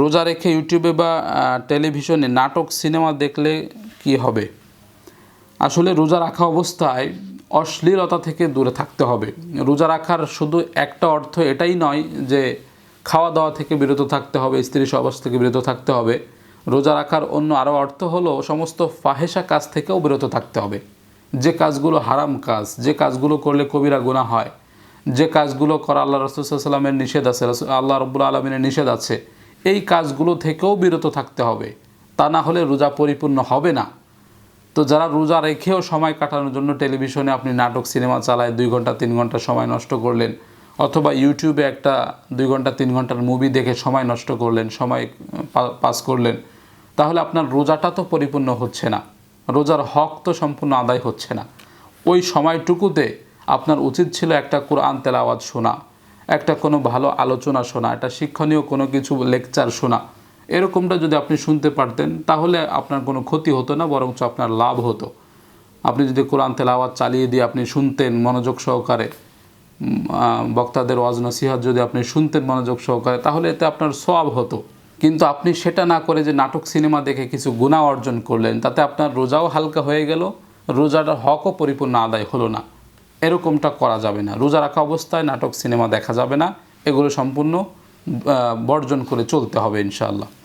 রোজা রেখে ইউটিউবে বা টেলিভিশনে নাটক, সিনেমা দেখলে কি হবে? আসলে রোজা রাখা অবস্থায় অশ্লীলতা থেকে দূরে থাকতে হবে। রোজা রাখার শুধু একটা অর্থ এটাই নয় যে খাওয়া দাওয়া থেকে বিরত থাকতে হবে, স্ত্রী সবাস থেকে বিরত থাকতে হবে। রোজা রাখার অন্য আরও অর্থ হলো সমস্ত ফাহেসা কাজ থেকেও বিরত থাকতে হবে। যে কাজগুলো হারাম কাজ, যে কাজগুলো করলে কবিরা গুনাহ হয়, যে কাজগুলো করা আল্লাহ রসুলামের নিষেধ আছে আল্লাহ রব্বুল আলমিনের নিষেধ আছে এই কাজগুলো থেকেও বিরত থাকতে হবে। তা না হলে রোজা পরিপূর্ণ হবে না। তো যারা রোজা রেখেও সময় কাটানোর জন্য টেলিভিশনে আপনি নাটক, সিনেমা চালায়, দুই ঘণ্টা, তিন ঘণ্টা সময় নষ্ট করলেন, অথবা ইউটিউবে একটা দুই ঘণ্টা, তিন ঘণ্টার মুভি দেখে সময় নষ্ট করলেন, সময় পাস করলেন, তাহলে আপনার রোজাটা তো পরিপূর্ণ হচ্ছে না। রোজার হক তো সম্পূর্ণ আদায় হচ্ছে না। ওই সময়টুকুতে আপনার উচিত ছিল একটা কোরআন তেলাওয়াত শোনা একটা কোনো ভালো আলোচনা শোনা, একটা শিক্ষণীয় কোনো কিছু লেকচার শোনা, এরকমটা যদি আপনি শুনতে পারতেন, তাহলে আপনার কোনো ক্ষতি হতো না, বরঞ্চ আপনার লাভ হতো। আপনি যদি কোরআন তেলাওয়াত চালিয়ে দিয়ে আপনি শুনতেন মনোযোগ সহকারে বক্তাদের ওয়াজ নসিহাত যদি আপনি শুনতেন মনোযোগ সহকারে, তাহলে এতে আপনার সব হতো। কিন্তু আপনি সেটা না করে যে নাটক সিনেমা দেখে কিছু গুণা অর্জন করলেন, তাতে আপনার রোজাও হালকা হয়ে গেল রোজাটার হকও পরিপূর্ণ আদায় হলো না। এরকমটা করা যাবে না। রোজা রাখা অবস্থায় নাটক, সিনেমা দেখা যাবে না। এগুলো সম্পূর্ণ বর্জন করে চলতে হবে ইনশাআল্লাহ।